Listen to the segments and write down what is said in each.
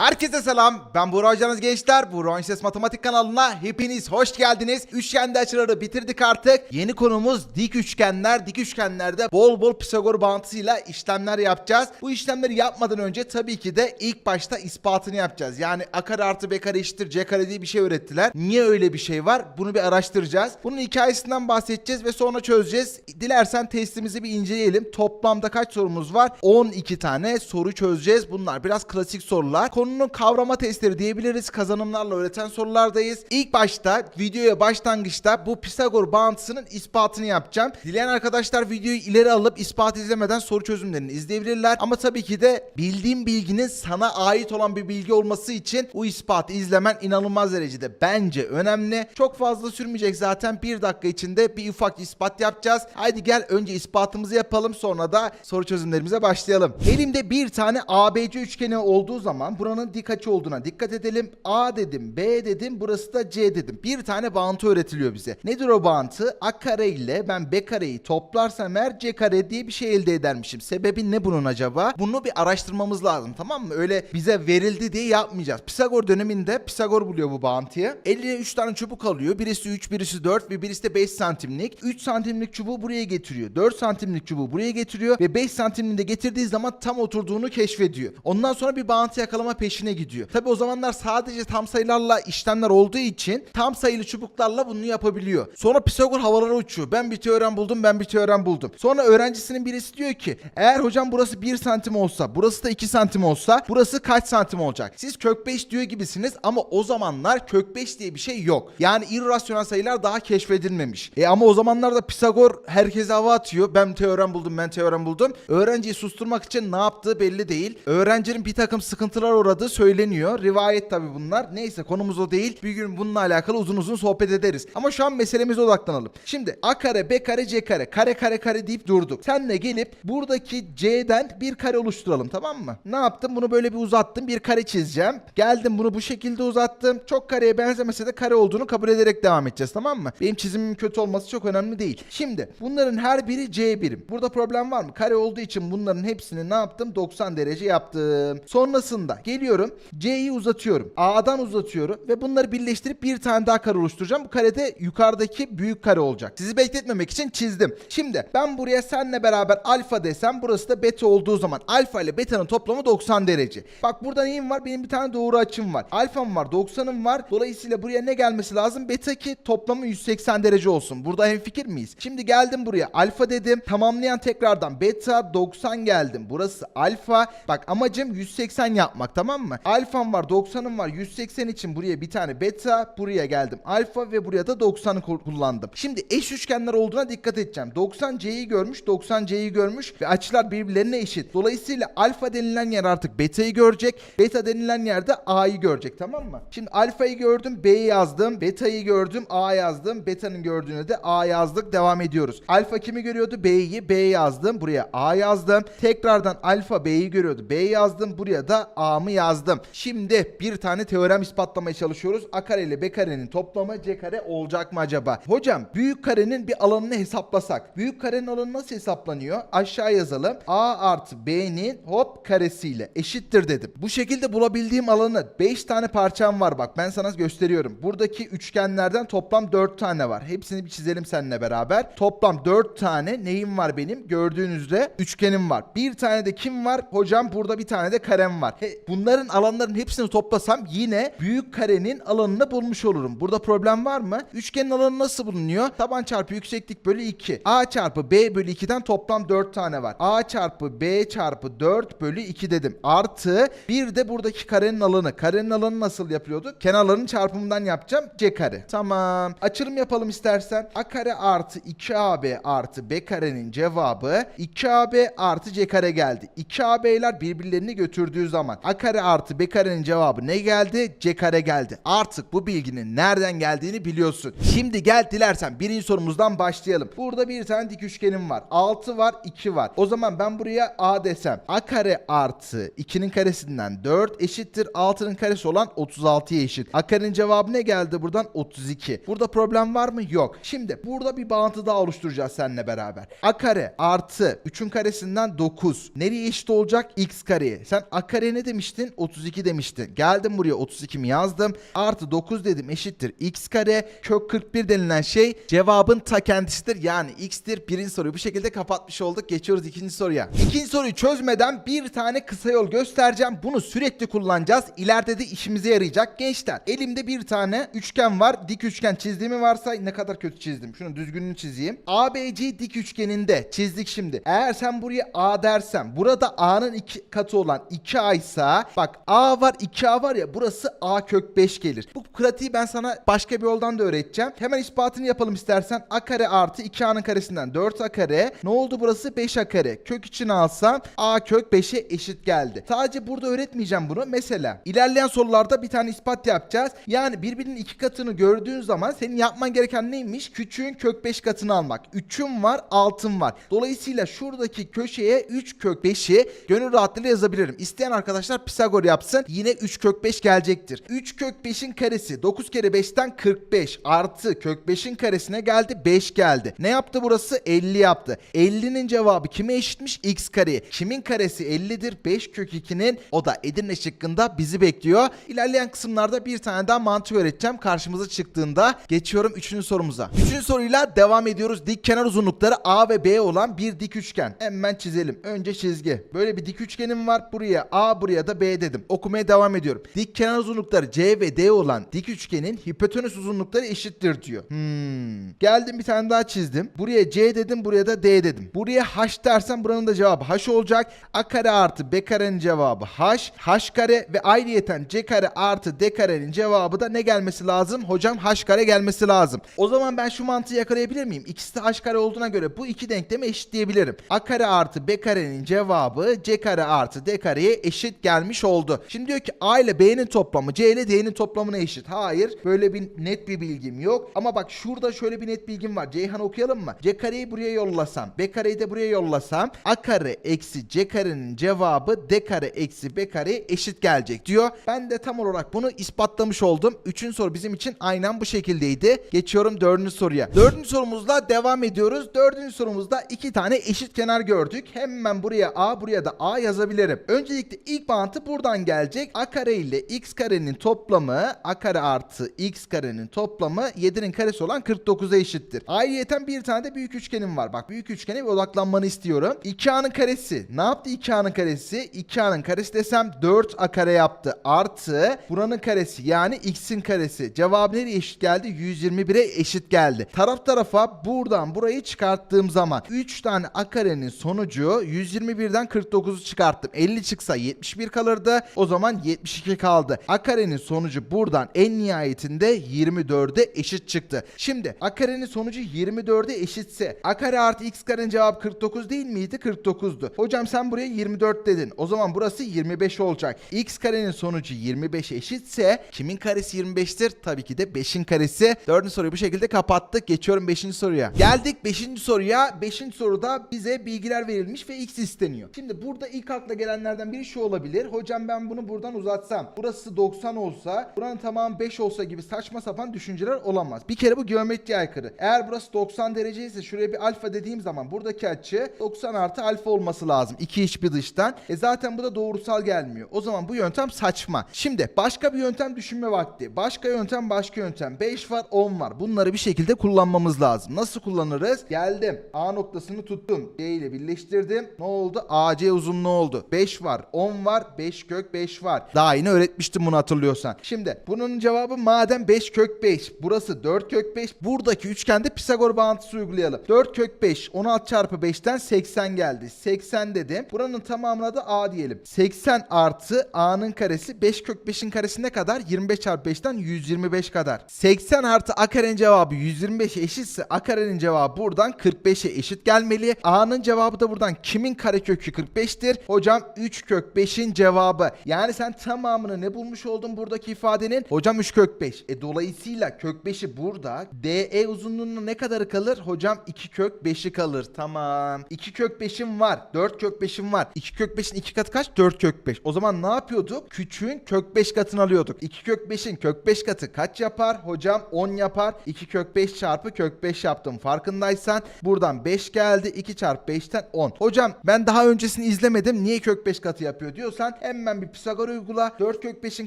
Herkese selam. Ben Buğra Hocanız gençler. Buğra Ses Matematik kanalına hepiniz hoş geldiniz. Üçgende açıları bitirdik artık. Yeni konumuz dik üçgenler. Dik üçgenlerde bol bol Pisagor bağıntısıyla işlemler yapacağız. Bu işlemleri yapmadan önce tabii ki de ilk başta ispatını yapacağız. Yani a kare artı b kare eşittir c kare diye bir şey öğrettiler. Niye öyle bir şey var? Bunu bir araştıracağız. Bunun hikayesinden bahsedeceğiz ve sonra çözeceğiz. Dilersen testimizi bir inceleyelim. Toplamda kaç sorumuz var? 12 tane soru çözeceğiz. Bunlar biraz klasik sorular. Konunun kavrama testleri diyebiliriz. Kazanımlarla öğreten sorulardayız. İlk başta videoya başlangıçta bu Pisagor bağıntısının ispatını yapacağım. Dileyen arkadaşlar videoyu ileri alıp ispat izlemeden soru çözümlerini izleyebilirler. Ama tabii ki de bildiğim bilginin sana ait olan bir bilgi olması için bu ispatı izlemen inanılmaz derecede bence önemli. Çok fazla sürmeyecek zaten. Bir dakika içinde bir ufak ispat yapacağız. Haydi gel önce ispatımızı yapalım sonra da soru çözümlerimize başlayalım. Elimde bir tane ABC üçgeni olduğu zaman buranın dik açı olduğuna dikkat edelim. A dedim, B dedim, burası da C dedim. Bir tane bağıntı öğretiliyor bize. Nedir o bağıntı? A kare ile ben B kareyi toplarsam eğer C kare diye bir şey elde edermişim. Sebebi ne bunun acaba? Bunu bir araştırmamız lazım tamam mı? Öyle bize verildi diye yapmayacağız. Pisagor döneminde Pisagor buluyor bu bağıntıyı. Eline 3 tane çubuk alıyor. Birisi 3, birisi 4 ve birisi de 5 santimlik. 3 santimlik çubuğu buraya getiriyor. 4 santimlik çubuğu buraya getiriyor ve 5 santimliğini de getirdiği zaman tam oturduğunu keşfediyor. Ondan sonra bir bağıntı yakalama peşine gidiyor. Tabi o zamanlar sadece tam sayılarla işlemler olduğu için tam sayılı çubuklarla bunu yapabiliyor. Sonra Pisagor havalara uçuyor. Ben bir teorem buldum, ben bir teorem buldum. Sonra öğrencisinin birisi diyor ki eğer hocam burası 1 santim olsa, burası da 2 santim olsa burası kaç santim olacak? Siz kök 5 diyor gibisiniz ama o zamanlar kök 5 diye bir şey yok. Yani irrasyonel sayılar daha keşfedilmemiş. E ama o zamanlarda Pisagor herkese hava atıyor. Ben teorem buldum, ben teorem buldum. Öğrenciyi susturmak için ne yaptığı belli değil. Öğrencinin bir takım sıkıntılar uğradığı söyleniyor. Rivayet tabi bunlar. Neyse konumuz o değil. Bir gün bununla alakalı uzun uzun sohbet ederiz. Ama şu an meselemize odaklanalım. Şimdi A kare, B kare, C kare. Kare kare kare deyip durduk. Senle gelip buradaki C'den bir kare oluşturalım tamam mı? Ne yaptım? Bunu böyle bir uzattım. Bir kare çizeceğim. Geldim bunu bu şekilde uzattım. Çok kareye benzemese de kare olduğunu kabul ederek devam edeceğiz tamam mı? Benim çizimim kötü olması çok önemli değil. Şimdi bunların her biri C birim. Burada problem var mı? Kare olduğu için bunların hepsini ne yaptım? 90 derece yaptım. Sonrasında geliyorum. C'yi uzatıyorum. A'dan uzatıyorum ve bunları birleştirip bir tane daha kare oluşturacağım. Bu karede yukarıdaki büyük kare olacak. Sizi bekletmemek için çizdim. Şimdi ben buraya seninle beraber alfa desem burası da beta olduğu zaman alfa ile beta'nın toplamı 90 derece. Bak burada neyim var? Benim bir tane doğru açım var. Alfam var, 90'ım var. Dolayısıyla buraya ne gelmesi lazım? Beta ki toplamı 180 derece olsun. Burada hemfikir miyiz? Şimdi geldim buraya alfa dedim. Tamamlayan tekrardan beta 90 geldim. Burası alfa. Bak amacım 180 yapmak tamam mı? Alfam var, 90'ım var. 180 için buraya bir tane beta, buraya geldim alfa ve buraya da 90'ı kul- kullandım. Şimdi eş üçgenler olduğuna dikkat edeceğim. 90 C'yi görmüş, 90 C'yi görmüş ve açılar birbirlerine eşit. Dolayısıyla alfa denilen yer artık beta'yı görecek. Beta denilen yerde A'yı görecek tamam mı? Şimdi alfayı gördüm, B'yi yazdım. Beta'yı gördüm, A yazdım. Beta'nın gördüğüne de A yazdık. Devam ediyoruz. Alfa kimi görüyordu? B'yi. B yazdım. Buraya A yazdım. Tekrardan alfa B'yi görüyordu. B yazdım. Buraya da A'mı yazdım. Şimdi bir tane teorem ispatlamaya çalışıyoruz. A kare ile B karenin toplamı C kare olacak mı acaba? Hocam büyük karenin bir alanını hesaplasak. Büyük karenin alanı nasıl hesaplanıyor? Aşağı yazalım. A artı B'nin hop karesiyle eşittir dedim. Bu şekilde bulabildiğim alanı 5 tane parçam var bak ben sana gösteriyorum. Buradaki üçgenlerden toplam 4 tane var. Hepsini bir çizelim seninle beraber. Toplam 4 tane neyim var benim? Gördüğünüz üzere üçgenim var. Bir tane de kim var? Hocam burada bir tane de karem var. He, bunların alanların hepsini toplasam yine büyük karenin alanını bulmuş olurum. Burada problem var mı? Üçgenin alanı nasıl bulunuyor? Taban çarpı yükseklik bölü 2. A çarpı B bölü 2'den toplam 4 tane var. A çarpı B çarpı 4 bölü 2 dedim. Artı bir de buradaki karenin alanı. Karenin alanı nasıl yapılıyordu? Kenarların çarpımından yapacağım. C kare. Tamam. Açılım yapalım istersen. A kare artı 2AB artı B karenin cevabı 2AB artı C kare geldi. 2AB'ler birbirlerini götürdüğü zaman A kare artı B karenin cevabı ne geldi? C kare geldi. Artık bu bilginin nereden geldiğini biliyorsun. Şimdi gel dilersen birinci sorumuzdan başlayalım. Burada bir tane dik üçgenim var. 6 var 2 var. O zaman ben buraya A desem. A kare artı 2'nin karesinden 4 eşittir. 6'nın karesi olan 36'ya eşit. A karenin cevabı ne geldi buradan? 32. Burada problem var mı? Yok. Şimdi burada bir bağıntı daha oluşturacağız seninle beraber. A kare artı 3'ün karesinden 9. Nereye eşit olacak? X kareye. Sen A kareye ne demiştin? Demiştin? 32 demiştin. Geldim buraya 32'mi yazdım. Artı 9 dedim eşittir x kare. Kök 41 denilen şey cevabın ta kendisidir. Yani x'tir. Birinci soruyu bu şekilde kapatmış olduk. Geçiyoruz ikinci soruya. İkinci soruyu çözmeden bir tane kısa yol göstereceğim. Bunu sürekli kullanacağız. İleride de işimize yarayacak. Gençler elimde bir tane üçgen var. Dik üçgen çizdiğimi varsa ne kadar kötü çizdim. Şunu düzgününü çizeyim. ABC dik üçgeninde çizdik şimdi. Eğer sen buraya A dersen burada A'nın iki katı olan 2A ise bak A var 2A var ya burası A kök 5 gelir. Bu pratiği ben sana başka bir yoldan da öğreteceğim. Hemen ispatını yapalım istersen. A kare artı 2A'nın karesinden 4A kare. Ne oldu burası? 5A kare. Kök içine alsam A kök 5'e eşit geldi. Sadece burada öğretmeyeceğim bunu. Mesela ilerleyen sorularda bir tane ispat yapacağız. Yani birbirinin iki katını gördüğün zaman senin yapman gereken neymiş? Küçüğün kök 5 katını almak. 3'üm var, altın var. Dolayısıyla şuradaki köşeye 3 kök 5'i gönül rahatlığıyla yazabilirim. İsteyen arkadaşlar Pisagor yapsın. Yine 3 kök 5 gelecektir. 3 kök 5'in karesi 9 kere 5'ten 45 artı kök 5'in karesine geldi 5 geldi. Ne yaptı burası? 50 yaptı. 50'nin cevabı kime eşitmiş? X kareye. Kimin karesi 50'dir? 5 kök 2'nin o da Edirne şıkkında bizi bekliyor. İlerleyen kısımlarda bir tane daha mantık öğreteceğim. Karşımıza çıktığında geçiyorum 3. sorumuza. 3. soruyla devam ediyoruz. Dik kenar uzunlukları A ve B olan bir dik üçgen. Hemen çizelim. Önce çizgi. Böyle bir dik üçgenim var. Buraya A buraya da B dedim. Okumaya devam ediyorum. Dik kenar uzunlukları C ve D olan dik üçgenin hipotenüs uzunlukları eşittir diyor. Hmm. Geldim bir tane daha çizdim. Buraya C dedim buraya da D dedim. Buraya H dersen buranın da cevabı H olacak. A kare artı B karenin cevabı H. H kare ve ayrıyeten C kare artı D karenin cevabı da ne gelmesi lazım? Hocam H kare gelmesi lazım. O zaman ben şu mantığı yakalayabilir miyim? İkisi de H kare olduğuna göre bu iki denklemi eşitleyebilirim. A kare artı B karenin cevabı C kare artı D kareye eşit gelmiş oldu. Şimdi diyor ki A ile B'nin toplamı C ile D'nin toplamına eşit. Hayır böyle bir net bir bilgim yok. Ama bak şurada şöyle bir net bilgim var. Ceyhan okuyalım mı? C kareyi buraya yollasam. B kareyi de buraya yollasam. A kare eksi C karenin cevabı D kare eksi B kareye eşit gelecek diyor. Ben de tam olarak bunu ispatlamış oldum. Üçüncü soru bizim için aynen bu şekildeydi. Geçiyorum dördüncü soruya. Dördüncü sorumuzla devam ediyoruz. Dördüncü sorumuzda iki tane eşit kenar gördük. Hemen buraya A buraya da A yazabilirim. Öncelikle ilk bağıntı buradan gelecek. A kare ile x karenin toplamı A kare artı x karenin toplamı 7'nin karesi olan 49'a eşittir. Ayrıyeten bir tane de büyük üçgenim var. Bak büyük üçgene bir odaklanmanı istiyorum. 2A'nın karesi. Ne yaptı 2A'nın karesi? 2A'nın karesi desem 4A kare yaptı. Artı buranın karesi yani x'in karesi. Cevap nereye eşit geldi? 121'e eşit geldi. Taraf tarafa buradan burayı çıkarttığım zaman 3 tane A karenin sonucu 121'den 49'u çıkarttım. 50 çıksa 71 kalırdı. O zaman 72 kaldı. A karenin sonucu buradan en nihayetinde 24'e eşit çıktı. Şimdi A karenin sonucu 24'e eşitse A kare artı x karenin cevabı 49 değil miydi? 49'du. Hocam sen buraya 24 dedin. O zaman burası 25 olacak. X karenin sonucu 25 eşitse kimin karesi 25'tir? Tabii ki de 5'in karesi. Dördüncü soruyu bu şekilde kapattık. Geçiyorum 5. soruya. Geldik 5. soruya. 5. soruda bize bilgiler verilmiş ve x isteniyor. Şimdi burada ilk akla gelenlerden biri şu olabilir. Hocam ben bunu buradan uzatsam. Burası 90 olsa, buranın tamamı 5 olsa gibi saçma sapan düşünceler olamaz. Bir kere bu geometriye aykırı. Eğer burası 90 derece ise şuraya bir alfa dediğim zaman buradaki açı 90 artı alfa olması lazım. İki iç bir dıştan. E zaten bu da doğrusal gelmiyor. O zaman bu yöntem saçma. Şimdi başka bir yöntem düşünme vakti. Başka yöntem başka yöntem. 5 var 10 var. Bunları bir şekilde kullanmamız lazım. Nasıl kullanırız? Geldim. A noktasını tuttum. C ile birleştirdim. Ne oldu? AC uzunluğu oldu. 5 var 10 var 5 kök 5 var. Daha yeni öğretmiştim bunu hatırlıyorsan. Şimdi bunun cevabı madem 5 kök 5. Burası 4 kök 5. Buradaki üçgende Pisagor bağıntısı uygulayalım. 4 kök 5 16 çarpı 5'ten 80 geldi. 80 dedim. Buranın tamamına da A diyelim. 80 artı A'nın karesi 5 kök 5'in karesi ne kadar? 25 çarpı 5'ten 125 kadar. 80 artı A karenin cevabı 125 eşitse A karenin cevabı buradan 45'e eşit gelmeli. A'nın cevabı da buradan kimin karekökü 45'tir? Hocam 3 kök 5'in cevabı. Yani sen tamamını ne bulmuş oldun buradaki ifadenin? Hocam 3 kök 5. E dolayısıyla kök 5'i burada. DE uzunluğunun ne kadarı kalır? Hocam 2 kök 5'i kalır. Tamam. 2 kök 5'im var. 4 kök 5'im var. 2 kök 5'in 2 katı kaç? 4 kök 5. O zaman ne yapıyorduk? Küçüğün kök 5 katını alıyorduk. 2 kök 5'in kök 5 katı kaç yapar? Hocam 10 yapar. 2 kök 5 çarpı kök 5 yaptım. Farkındaysan buradan 5 geldi. 2 çarpı 5'ten 10. Hocam ben daha öncesini izlemedim. Niye kök 5 katı yapıyor diyorsan hemen Hemen bir Pisagor uygula. 4 kök 5'in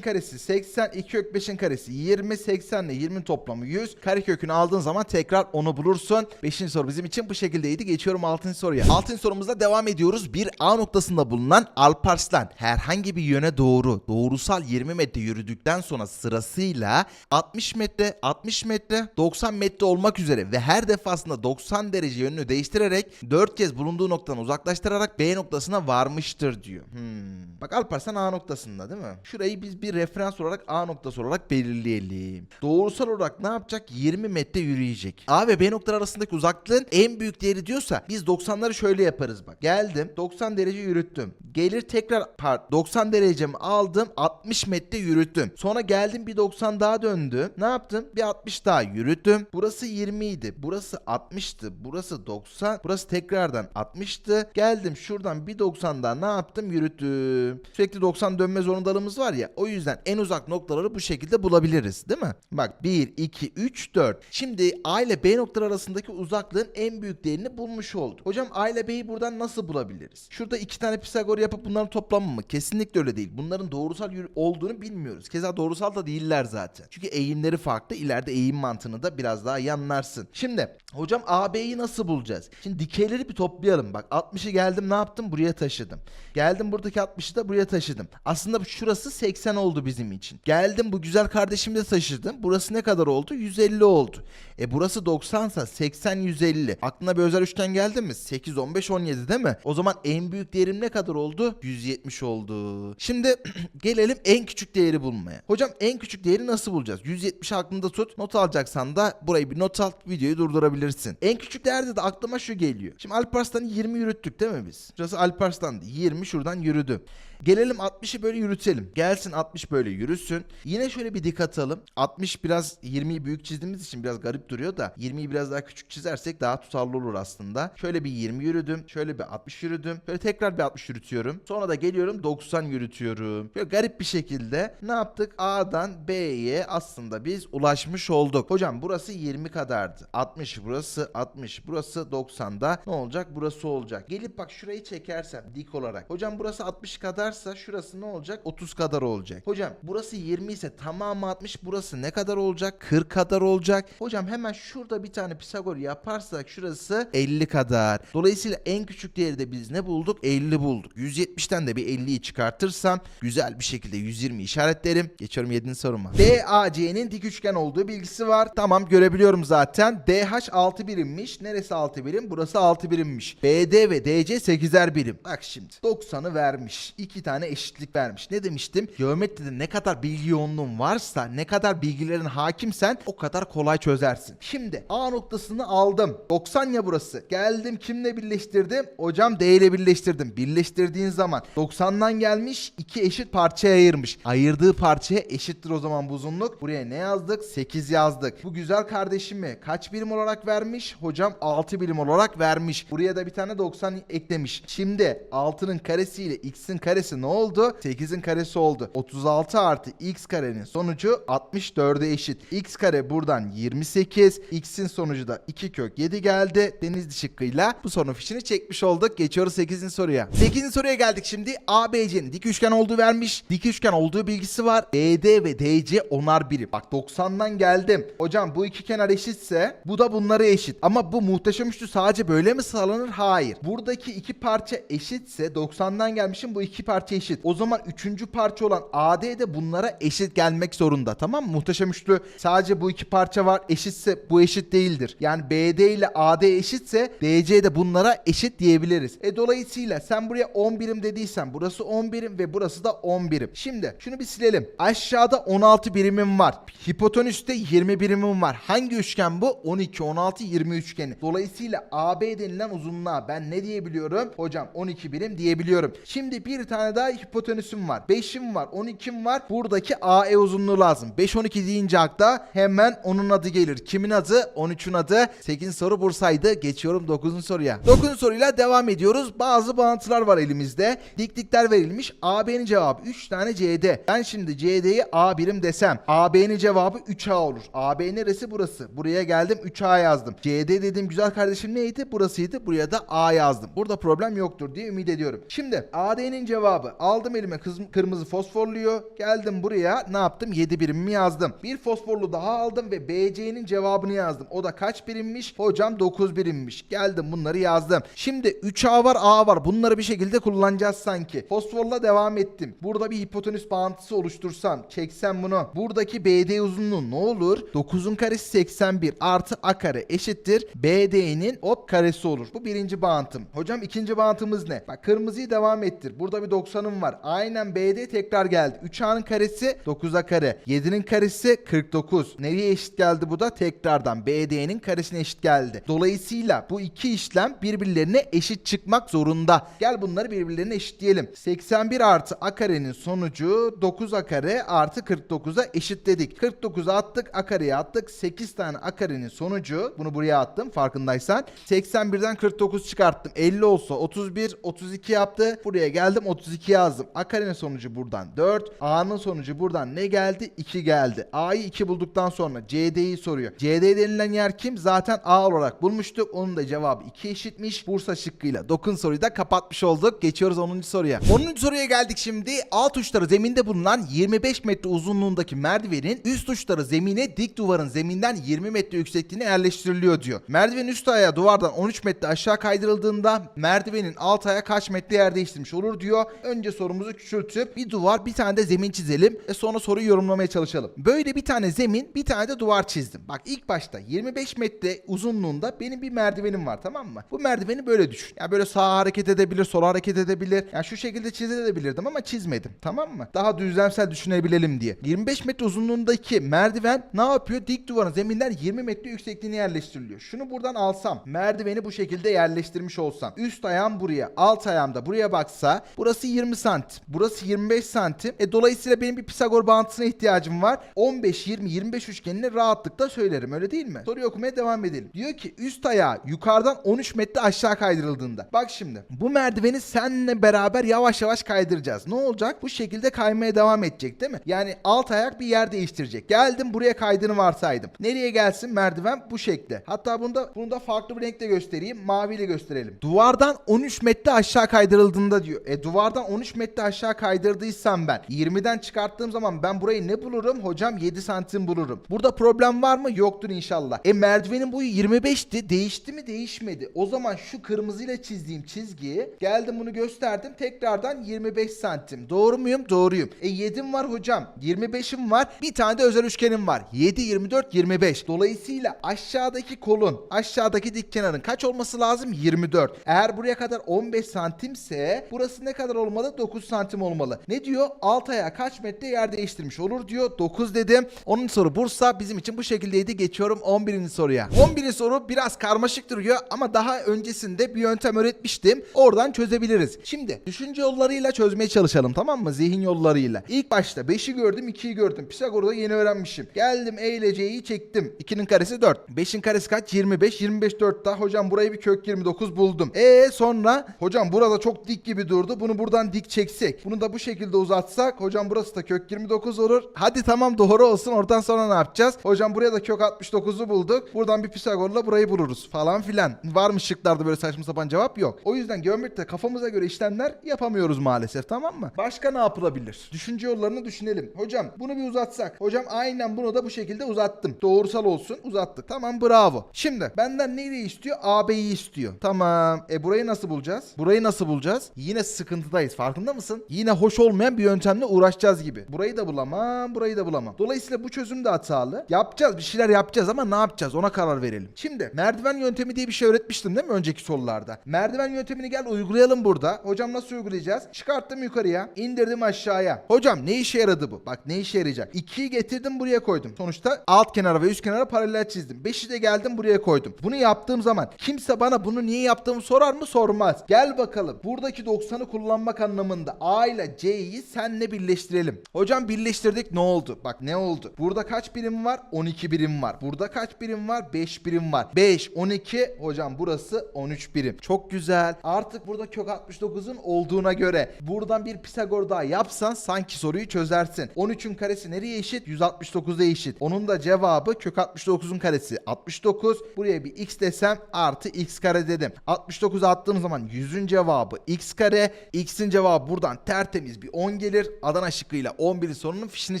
karesi 80, 2 kök 5'in karesi 20, 80 ile 20'nin toplamı 100. Kare kökünü aldığın zaman tekrar onu bulursun. 5. soru bizim için bu şekildeydi. Geçiyorum 6. soruya. 6. sorumuzda devam ediyoruz. Bir A noktasında bulunan Alparslan herhangi bir yöne doğru doğrusal 20 metre yürüdükten sonra sırasıyla 60 metre, 60 metre, 90 metre olmak üzere ve her defasında 90 derece yönünü değiştirerek 4 kez bulunduğu noktadan uzaklaştırarak B noktasına varmıştır diyor. Hmm. Bak Alparslan A noktasında değil mi? Şurayı biz bir referans olarak A noktası olarak belirleyelim. Doğrusal olarak ne yapacak? 20 metre yürüyecek. A ve B noktaları arasındaki uzaklığın en büyük değeri diyorsa biz 90'ları şöyle yaparız bak. Geldim 90 derece yürüttüm. Gelir tekrar part 90 derecemi aldım 60 metre yürüttüm. Sonra geldim bir 90 daha döndüm. Ne yaptım? Bir 60 daha yürüttüm. Burası 20 idi. Burası 60'tı. Burası 90. Burası tekrardan 60'tı. Geldim şuradan bir 90 daha ne yaptım? Yürüttüm. Sürekli 90 dönme zorundalığımız var ya. O yüzden en uzak noktaları bu şekilde bulabiliriz. Değil mi? Bak 1, 2, 3, 4. Şimdi A ile B noktaları arasındaki uzaklığın en büyük değerini bulmuş olduk. Hocam A ile B'yi buradan nasıl bulabiliriz? Şurada iki tane Pisagor yapıp bunların toplamı mı? Kesinlikle öyle değil. Bunların doğrusal olduğunu bilmiyoruz. Keza doğrusal da değiller zaten. Çünkü eğimleri farklı. İleride eğim mantığını da biraz daha iyi anlarsın. Şimdi hocam AB'yi nasıl bulacağız? Şimdi dikeyleri bir toplayalım. Bak 60'ı geldim ne yaptım? Buraya taşıdım. Geldim buradaki 60'ı da buraya taşıdım. Aslında şurası 80 oldu bizim için. Geldim bu güzel kardeşimi de taşıdım. Burası ne kadar oldu? 150 oldu. E burası 90 sa 80 150. Aklına bir özel üçgen geldi mi? 8 15 17 değil mi? O zaman en büyük değerim ne kadar oldu? 170 oldu. Şimdi gelelim en küçük değeri bulmaya. Hocam en küçük değeri nasıl bulacağız? 170 aklında tut. Not alacaksan da burayı bir not al. Videoyu durdurabilirsin. En küçük değerde de aklıma şu geliyor. Şimdi Alparslan'ı 20 yürüttük değil mi biz? Şurası Alparslan'dı. 20 şuradan yürüdü. Gelelim 60'ı böyle yürütelim. Gelsin 60 böyle yürüsün. Yine şöyle bir dik atalım. 60 biraz 20'yi büyük çizdiğimiz için biraz garip duruyor da 20'yi biraz daha küçük çizersek daha tutarlı olur aslında. Şöyle bir 20 yürüdüm. Şöyle bir 60 yürüdüm. Şöyle tekrar bir 60 yürütüyorum. Sonra da geliyorum 90 yürütüyorum. Böyle garip bir şekilde ne yaptık? A'dan B'ye aslında biz ulaşmış olduk. Hocam burası 20 kadardı. 60 burası 60 burası 90'da ne olacak? Burası olacak. Gelip bak şurayı çekersem dik olarak. Hocam burası 60 kadarsa şurası ne olacak? 30 kadar olacak. Hocam burası 20 ise tamamı 60 burası ne kadar olacak? 40 kadar olacak. Hocam hemen şurada bir tane Pisagor yaparsak şurası 50 kadar. Dolayısıyla en küçük değeri de biz ne bulduk? 50 bulduk. 170'ten de bir 50'yi çıkartırsam güzel bir şekilde 120 işaretlerim. Geçiyorum 7. soruma. DAC'nin dik üçgen olduğu bilgisi var. Tamam görebiliyorum zaten. DH 6 birimmiş. Neresi 6 birim? Burası 6 birimmiş. BD ve DC 8'er birim. Bak şimdi 90'ı vermiş. 2 tane eşitlik vermiş. Ne demiştim? Geometride ne kadar bilgi yoğunluğun varsa, ne kadar bilgilerin hakimsen o kadar kolay çözersin. Şimdi A noktasını aldım. 90 ya burası. Geldim kimle birleştirdim? Hocam D ile birleştirdim. Birleştirdiğin zaman 90'dan gelmiş iki eşit parçaya ayırmış. Ayırdığı parçaya eşittir o zaman bu uzunluk. Buraya ne yazdık? 8 yazdık. Bu güzel kardeşimi kaç birim olarak vermiş? Hocam 6 birim olarak vermiş. Buraya da bir tane 90 eklemiş. Şimdi 6'nın karesi ile x'in karesi ne oldu? 8'in karesi oldu. 36 artı x karenin sonucu 64'e eşit. x kare buradan 28. x'in sonucu da 2 kök 7 geldi. Denizli şıkkıyla bu sorunun fişini çekmiş olduk. Geçiyoruz 8. soruya. 8. soruya geldik şimdi. ABC'nin dik üçgen olduğu vermiş. Dik üçgen olduğu bilgisi var. BD ve DC onar birim. Bak 90'dan geldim. Hocam bu iki kenar eşitse bu da bunlara eşit. Ama bu muhteşem üçlü sadece böyle mi sağlanır? Hayır. Buradaki iki parça eşitse 90'dan gelmişim bu iki parça eşit. O zaman üçüncü parça olan AD de bunlara eşit gelmek zorunda. Tamam mı? Muhteşem üçlü sadece bu iki parça var eşitse bu eşit değildir. Yani BD ile AD eşitse DC de bunlara eşit diyebiliriz. E dolayısıyla sen buraya 10 birim dediysen burası 10 birim ve burası da 10 birim. Şimdi şunu bir silelim. Aşağıda 16 birimim var. Hipotenüste 20 birimim var. Hangi üçgen bu? 12, 16, 20 üçgeni. Dolayısıyla AB denilen uzunluğa ben ne diyebiliyorum? Hocam 12 birim diyebiliyorum. Şimdi bir tane daha hipotenüsüm var. 5'im var, 12'm var. Buradaki AE uzunluğu lazım. 5, 12 deyince akla hemen onun adı gelir. Kimin adı? 13'ün adı. 8 soru Bursa'ydı. Geçiyorum 9. soruya. 9. soruyla devam ediyoruz. Bazı bağıntılar var elimizde. Diklikler verilmiş. AB'nin cevabı 3 tane CD. Ben şimdi CD'yi A birim desem. AB'nin cevabı 3A olur. AB neresi? Burası. Buraya geldim 3A yazdım. CD dediğim güzel kardeşim neydi? Burasıydı. Buraya da A yazdım. Burada problem yoktur diye ümit ediyorum. Şimdi AD'nin cevabı aldım elime kırmızı fosforluyu. Geldim buraya ne yaptım? 7 birimimi yazdım. Bir fosforlu daha aldım ve BC'nin cevabını yazdım. O da kaç birimmiş? Hocam 9 birimmiş. Geldim bunları yazdım. Şimdi 3A var A var. Bunları bir şekilde kullanacağız sanki. Fosforla devam ettim. Burada bir hipotenüs bağıntısı oluştursam. Çeksem bunu. Buradaki BD uzunluğu ne olur? 9'un karesi 81 artı A kare eşittir. BD'nin hop karesi olur. Bu birinci bağıntım. Hocam ikinci bağıntımız ne? Bak kırmızıyı devam ettir. Burada bir 90'ım var. Aynen BD tekrar geldi. 3A'nın karesi 9A kare. 7'nin karesi 49. Nereye eşit geldi bu da? Tekrardan BD'nin karesine eşit geldi. Dolayısıyla bu iki işlem birbirlerine eşit çıkmak zorunda. Gel bunları birbirlerine eşitleyelim. 81 artı A karenin sonucu 9A kare artı 49'a eşitledik. 49'a attık A kareye attık. 8 tane A karenin sonucu bunu buraya attım farkındaysan. 81'den 49 çıkarttım. 50 olsa 31 32 yaptı. Buraya geldim 32 yazdım. A karenin sonucu buradan 4. A'nın sonucu buradan ne geldi? 2 geldi. A'yı 2 bulduktan sonra CD'yi soruyor. CD denilen yer kim? Zaten A olarak bulmuştuk. Onun da cevabı 2 eşitmiş. Bursa şıkkıyla dokun soruyu da kapatmış olduk. Geçiyoruz 10. soruya. 10. soruya geldik şimdi. Alt uçları zeminde bulunan 25 metre uzunluğundaki merdivenin üst uçları zemine dik duvarın zeminden 20 metre yüksekliğine yerleştiriliyor diyor. Merdivenin üst ayağı duvardan 13 metre aşağı kaydırıldığında merdivenin alt ayağı kaç metre yer değiştirmiş olur diyor. Önce sorumuzu küçültüp bir duvar bir tane de zemin çizelim. E sonra soruyu yorumlamaya çalışalım. Böyle bir tane zemin bir tane de duvar çizdim. Bak ilk başta 25 metre uzunluğunda benim bir merdivenim var tamam mı? Bu merdiveni böyle düşün. Ya böyle sağa hareket edebilir, sola hareket edebilir. Ya şu şekilde çizebilirdim ama çizmedim. Tamam mı? Daha düzlemsel düşünebilelim diye. 25 metre uzunluğundaki merdiven ne yapıyor? Dik duvarın zeminden 20 metre yüksekliğine yerleştiriliyor. Şunu buradan alsam, merdiveni bu şekilde yerleştirmiş olsam. Üst ayağım buraya, alt ayağım da buraya baksa burası 20 santim. Burası 25 santim. E dolayısıyla benim bir Pisagor bağıntısına ihtiyacım var. 15 20 25 üçgenini rahatlıkla söylerim. Öyle değil mi? Soruyu okumaya devam edelim. Diyor ki üst ayağı yukarıdan 13 metre aşağı kaydırıldığında. Bak şimdi. Bu merdiveni seninle beraber yavaş yavaş kaydıracağız. Ne olacak? Bu şekilde kaymaya devam edecek değil mi? Yani alt ayak bir yer değiştirecek. Geldim buraya kaydığını varsaydım. Nereye gelsin merdiven? Bu şekilde. Hatta bunu da, bunu da farklı bir renkle göstereyim. Maviyle gösterelim. Duvardan 13 metre aşağı kaydırıldığında diyor. E duvardan 13 metre aşağı kaydırdıysam ben 20'den çıkarttığım zaman ben burayı ne bulurum? Hocam 7 santim bulurum. Burada problem var mı? Yoktur inşallah. E merdivenin boyu 25'ti. Değişti mi? Değişmedi. O zaman şu kırmızıyla çizdiğim çizgiyi geldim bunu gösterdim. Tekrardan 25 santim. Doğru muyum? Doğruyum. E 7'm var hocam. 25'im var. Bir tane de özel üçgenim var. 7, 24, 25. Dolayısıyla aşağıdaki kolun, aşağıdaki dik kenarın kaç olması lazım? 24. Eğer buraya kadar 15 santimse burası ne kadar olmalı? 9 santim olmalı. Ne diyor? Alt ayağı kaç metre yer değiştirmiş olur diyor. 9 dedim. Onun soru Bursa bizim için bu şekildeydi. Geçiyorum 11. soruya. 11. soru biraz karmaşık duruyor ama daha öncesinde bir yöntem öğretmiştim. Oradan çözebiliriz. Şimdi düşünce yollarıyla çözmeye çalışalım tamam mı? Zihin yollarıyla. İlk başta 5'i gördüm 2'yi gördüm. Pisagor'da yeni öğrenmişim. Geldim E ile C'yi çektim. 2'nin karesi 4. 5'in karesi kaç? 25. 25 4 daha. Hocam burayı bir kök 29 buldum. E sonra hocam burada çok dik gibi durdu. Bunu buradan dik çeksek. Bunu da bu şekilde uzatsak. Hocam burası da kök 29 olur. Hadi tamam doğru olsun. Oradan sonra ne yapacağız? Hocam buraya da kök 69'u bulduk. Buradan bir Pisagor'la burayı buluruz falan filan. Var mı şıklarda böyle saçma sapan cevap? Yok. O yüzden geometride kafamıza göre işlemler yapamıyoruz maalesef tamam mı? Başka ne yapılabilir? Düşünce yollarını düşünelim. Hocam bunu bir uzatsak. Hocam aynen bunu da bu şekilde uzattım. Doğrusal olsun uzattık. Tamam bravo. Şimdi benden neyi istiyor? AB'yi istiyor. Tamam. E burayı nasıl bulacağız? Burayı nasıl bulacağız? Yine sıkıntıdayız. Farkında mısın? Yine hoş olmayan bir yöntemle uğraşacağız gibi. Burayı da bulamam, burayı da bulamam. Dolayısıyla bu çözüm de hatalı. Yapacağız, bir şeyler yapacağız ama ne yapacağız? Ona karar verelim. Şimdi merdiven yöntemi diye bir şey öğretmiştim değil mi önceki sorularda? Merdiven yöntemini gel uygulayalım burada. Hocam nasıl uygulayacağız? Çıkarttım yukarıya, indirdim aşağıya. Hocam ne işe yaradı bu? Bak ne işe yarayacak? 2'yi getirdim buraya koydum. Sonuçta alt kenara ve üst kenara paralel çizdim. 5'i de geldim buraya koydum. Bunu yaptığım zaman kimse bana bunu niye yaptığımı sorar mı? Sormaz. Gel bakalım. Buradaki 90'ı kullanmak anlamında A ile C'yi senle birleştirelim. Hocam birleştirdik ne oldu? Bak ne oldu? Burada kaç birim var? 12 birim var. Burada kaç birim var? 5 birim var. 5, 12. Hocam burası 13 birim. Çok güzel. Artık burada kök 69'un olduğuna göre buradan bir Pisagor daha yapsan sanki soruyu çözersin. 13'ün karesi nereye eşit? 169'a eşit. Onun da cevabı kök 69'un karesi 69. Buraya bir x desem artı x kare dedim. 69 attığım zaman 100'ün cevabı x kare. X'i X'in cevabı buradan tertemiz bir 10 gelir. Adana şıkkıyla 11. sorunun fişini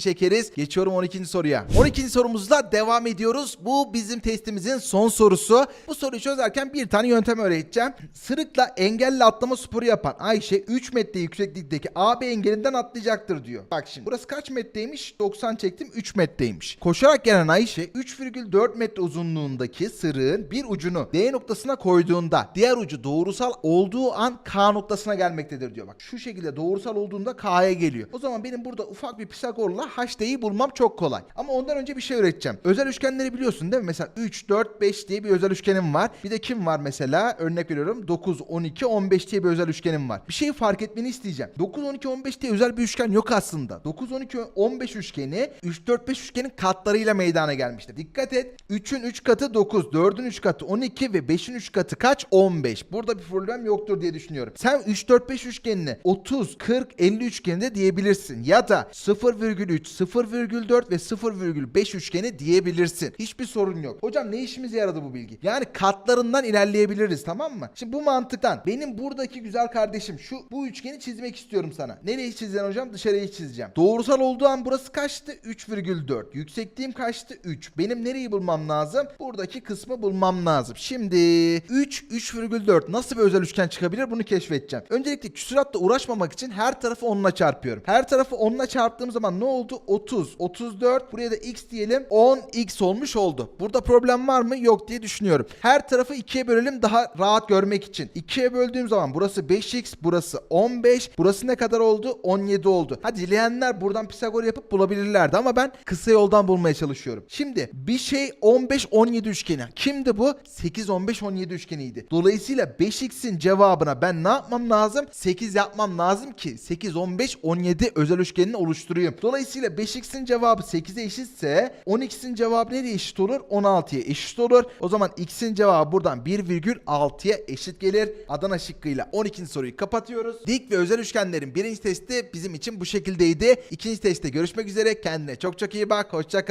çekeriz. Geçiyorum 12. soruya. 12. sorumuzla devam ediyoruz. Bu bizim testimizin son sorusu. Bu soruyu çözerken bir tane yöntem öğreteceğim. Sırıkla engelli atlama sporu yapan Ayşe 3 metre yükseklikteki AB engelinden atlayacaktır diyor. Bak şimdi burası kaç metreymiş? 90 çektim 3 metreymiş. Koşarak gelen Ayşe 3,4 metre uzunluğundaki sırığın bir ucunu D noktasına koyduğunda diğer ucu doğrusal olduğu an K noktasına gelmektedir diyor. Bak şu şekilde doğrusal olduğunda K'ya geliyor. O zaman benim burada ufak bir Pisagor'la HD'yi bulmam çok kolay. Ama ondan önce bir şey öğreteceğim. Özel üçgenleri biliyorsun değil mi? Mesela 3, 4, 5 diye bir özel üçgenim var. Bir de kim var mesela? Örnek veriyorum 9, 12, 15 diye bir özel üçgenim var. Bir şeyi fark etmeni isteyeceğim. 9, 12, 15 diye özel bir üçgen yok aslında. 9, 12, 15 üçgeni 3, 4, 5 üçgenin katlarıyla meydana gelmiştir. Dikkat et. 3'ün 3 katı 9, 4'ün 3 katı 12 ve 5'in 3 katı kaç? 15. Burada bir problem yoktur diye düşünüyorum. Sen 3, 4, 5 üçgenini 30, 40, 50 üçgeninde diyebilirsin. Ya da 0,3, 0,4 ve 0,5 üçgeni diyebilirsin. Hiçbir sorun yok. Hocam ne işimize yaradı bu bilgi? Yani katlarından ilerleyebiliriz tamam mı? Şimdi bu mantıktan benim buradaki güzel kardeşim şu bu üçgeni çizmek istiyorum sana. Nereyi çizeceksin hocam? Dışarıyı çizeceğim. Doğrusal olduğu an burası kaçtı? 3,4. Yüksekliğim kaçtı? 3. Benim nereyi bulmam lazım? Buradaki kısmı bulmam lazım. Şimdi 3, 3,4 nasıl bir özel üçgen çıkabilir bunu keşfedeceğim. Öncelikle küsuratla uğraşmamak için her tarafı 10'la çarpıyorum. Her tarafı 10'la çarptığım zaman ne oldu? 30, 34. Buraya da x diyelim. 10x olmuş oldu. Burada problem var mı? Yok diye düşünüyorum. Her tarafı 2'ye bölelim daha rahat görmek için. 2'ye böldüğüm zaman burası 5x, burası 15. Burası ne kadar oldu? 17 oldu. Hadi dileyenler buradan Pisagor yapıp bulabilirlerdi ama ben kısa yoldan bulmaya çalışıyorum. Şimdi bir şey 15 17 üçgeni. Kimdi bu? 8 15 17 üçgeniydi. Dolayısıyla 5x'in cevabına ben ne yapmam lazım? 8 yapmam lazım ki 8 15 17 özel üçgenini oluşturayım. Dolayısıyla 5x'in cevabı 8'e eşitse 10x'in cevabı nereye eşit olur? 16'ya eşit olur. O zaman x'in cevabı buradan 1,6'ya eşit gelir. Adana şıkkıyla 12. soruyu kapatıyoruz. Dik ve özel üçgenlerin birinci testi bizim için bu şekildeydi. İkinci testte görüşmek üzere. Kendine çok çok iyi bak. Hoşça kal.